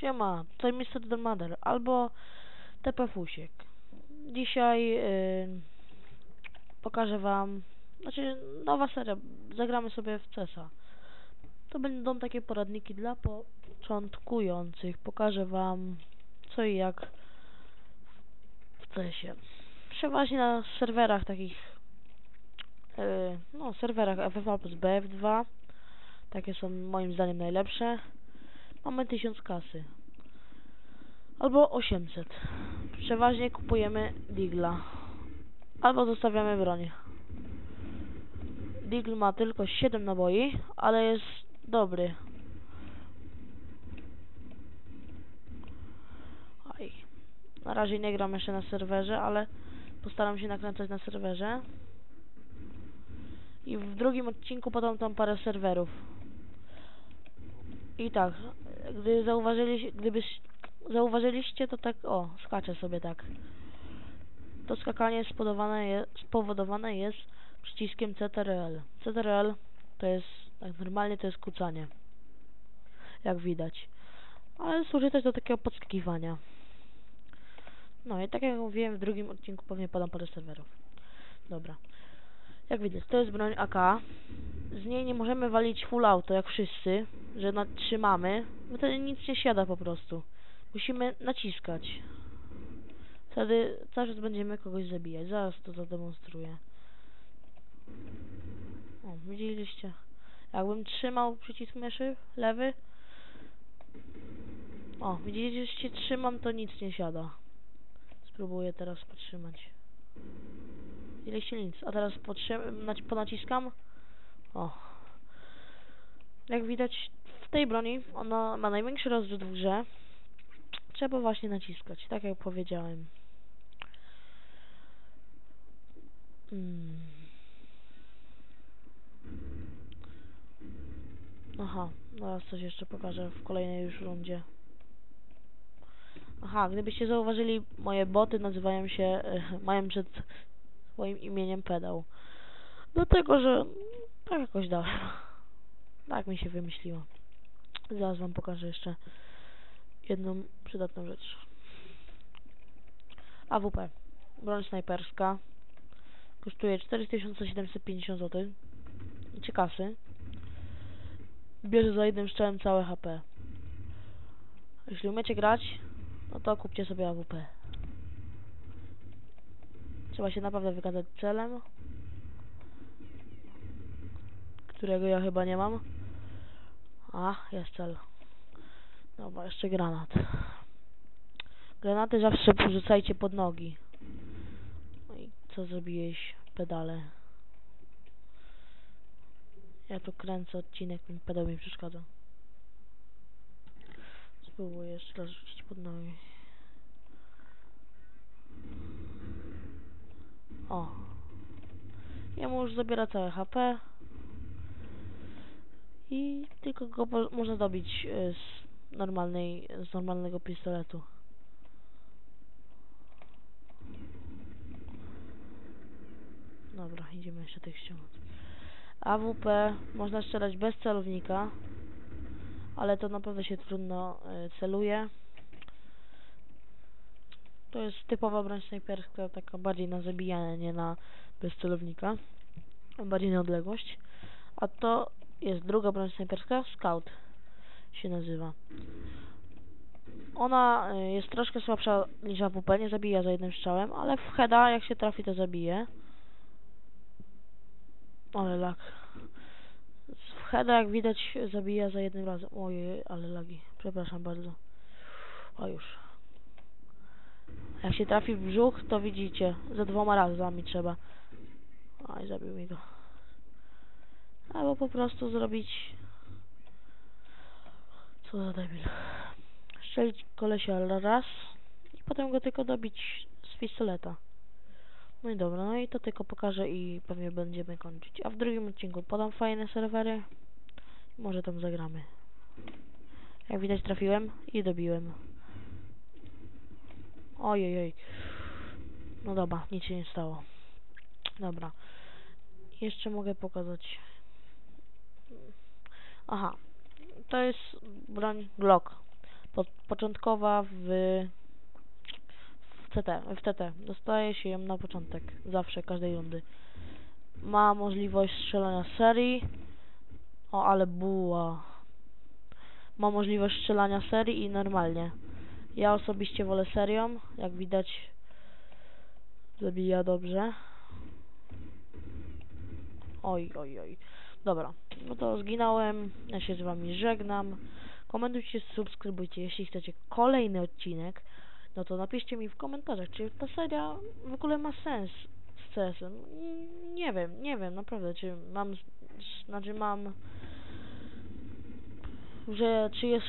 Siema, tutaj Mr. Delmader albo TP Fusiek. Dzisiaj yy, pokażę wam, znaczy nowa seria, zagramy sobie w CESa. To będą takie poradniki dla początkujących. Pokażę wam co i jak w CESie. Przeważnie na serwerach takich, yy, no serwerach FFA plus BF2. Takie są moim zdaniem najlepsze. Mamy 1000 kasy. Albo 800. Przeważnie kupujemy Digla. Albo zostawiamy broń. Digl ma tylko 7 naboi, ale jest dobry. Aj. Na razie nie gram jeszcze na serwerze, ale postaram się nakręcać na serwerze. I w drugim odcinku podam tam parę serwerów. I tak, gdy zauważyliście, gdybyś zauważyliście, to tak, o, skaczę sobie tak. To skakanie spowodowane jest, spowodowane jest przyciskiem CTRL. CTRL to jest, tak normalnie to jest kucanie. Jak widać. Ale służy też do takiego podskakiwania. No i tak jak mówiłem w drugim odcinku pewnie podam parę serwerów. Dobra. Jak widać, to jest broń AK. Z niej nie możemy walić full auto jak wszyscy, że trzymamy, bo wtedy nic nie siada po prostu. Musimy naciskać. Wtedy cały czas będziemy kogoś zabijać. Zaraz to zademonstruję. O, widzieliście? Jakbym trzymał przycisk myszy, lewy. O, widzieliście, trzymam, to nic nie siada. Spróbuję teraz potrzymać. Widzieliście nic. A teraz ponaciskam. O. Jak widać w tej broni, ona ma największy rozrzut w grze. Trzeba właśnie naciskać, tak jak powiedziałem. Hmm. Aha, teraz coś jeszcze pokażę w kolejnej już rundzie. Aha, gdybyście zauważyli, moje boty nazywają się, mają przed swoim imieniem pedał. Dlatego, że tak jakoś dałem. Tak mi się wymyśliło. Zaraz wam pokażę jeszcze jedną przydatną rzecz. AWP. Broń snajperska. Kosztuje 4750 zł. Ciekasy. Bierze za jednym strzałem całe HP. Jeśli umiecie grać, no to kupcie sobie AWP. Trzeba się naprawdę wykazać celem. Którego ja chyba nie mam. A, jest cel. Dobra, jeszcze granat. Granaty zawsze porzucajcie pod nogi. No i co zrobiłeś? Pedale. Ja tu kręcę odcinek, mi pedał mi przeszkadza. Spróbuję jeszcze raz rzucić pod nogi. O. Jemu już zabiera całe HP. I tylko go można dobić e, z normalnej, z normalnego pistoletu. Dobra, idziemy jeszcze tych ściągnąć. AWP można strzelać bez celownika, ale to naprawdę się trudno y, celuje. To jest typowa broń snajperska, taka bardziej na zabijanie, nie na bez celownika. Bardziej na odległość. A to jest druga broń snajperska, Scout się nazywa. Ona y, jest troszkę słabsza niż AWP, nie zabija za jednym strzałem, ale w heada jak się trafi to zabije. Ale lag. W heada jak widać zabija za jednym razem. Ojej, ale lagi. Przepraszam bardzo. O już. Jak się trafi w brzuch, to widzicie. Za dwoma razami trzeba. Oj, zabił mi go. Albo po prostu zrobić... Co za debil. Strzelić kolesia raz i potem go tylko dobić z pistoleta. No i dobra, no i to tylko pokażę i pewnie będziemy kończyć. A w drugim odcinku podam fajne serwery. Może tam zagramy. Jak widać trafiłem i dobiłem. Ojej. No dobra, nic się nie stało. Dobra. Jeszcze mogę pokazać. Aha. To jest broń Glock. po, początkowa w, w CT, w TT. Dostaje się ją na początek, zawsze, każdej rundy. Ma możliwość strzelania z serii. O, ale buła. Ma możliwość strzelania serii i normalnie. Ja osobiście wolę serią, jak widać zabija dobrze. Oj, oj, oj. Dobra, no to zginąłem. Ja się z wami żegnam. Komentujcie, subskrybujcie. Jeśli chcecie kolejny odcinek, no to napiszcie mi w komentarzach, czy ta seria w ogóle ma sens z CS-em. Nie wiem, nie wiem, naprawdę, czy mam, znaczy mam, że czy jest